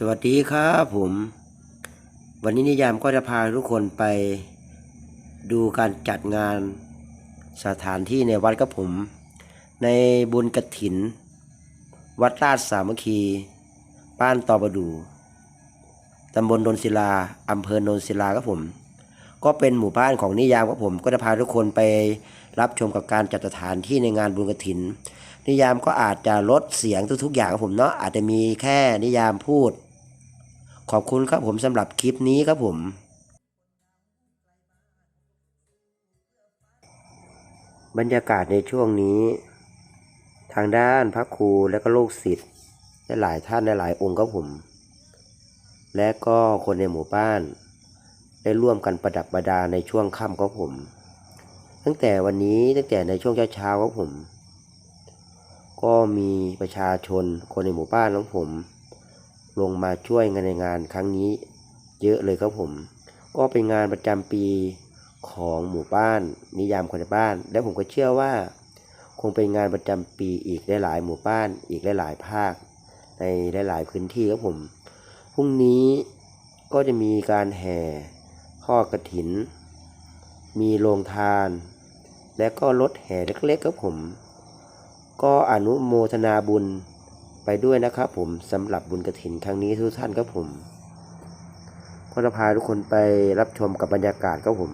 สวัสดีครับผม วันนี้นิยามก็จะพาทุกคนไปดูการจัดงานสถานที่ในวัดครับผม ในบุญกระถิน วัดราชสามัคคี บ้านตอประดู ตำบลนนศิลา อำเภอโนนศิลาครับผม ก็เป็นหมู่บ้านของนิยามครับผม ก็จะพาทุกคนไปรับชมกับการจัดสถานที่ในงานบุญกระถินนิยามก็อาจจะลดเสียงทุกๆอย่างครับผมเนาะอาจจะมีแค่นิยามพูด ขอบคุณครับผมสำหรับคลิปนี้ครับผมบรรยากาศในช่วงนี้ ทางด้านพระครูและก็ลูกศิษย์และหลายท่านและหลายองค์ครับผม และก็คนในหมู่บ้าน ได้ร่วมกันประดับประดาในช่วงค่ำครับผม ตั้งแต่วันนี้ตั้งแต่ในช่วงเช้าๆครับผม ก็มีประชาชนคนในหมู่บ้านของผม ลงมาช่วยงานในงานครั้งนี้ เยอะเลยครับผม ก็เป็นงานประจำปีของหมู่บ้านนิยามคนในบ้าน และผมก็เชื่อว่า คงเป็นงานประจำปีอีกหลายๆหมู่บ้าน อีกหลายๆภาค ในหลาย ๆ พื้นที่ครับผมพรุ่งนี้ก็จะมีการแห่ทอกระถิน มีโรงทาน และก็รถแห่เล็กๆครับผม ก็อนุโมทนาบุญ ไปด้วยนะครับผมสำหรับบุญกระถินครั้งนี้ทุกท่านครับผมก็จะพาทุกคนไปรับชมกับบรรยากาศครับผม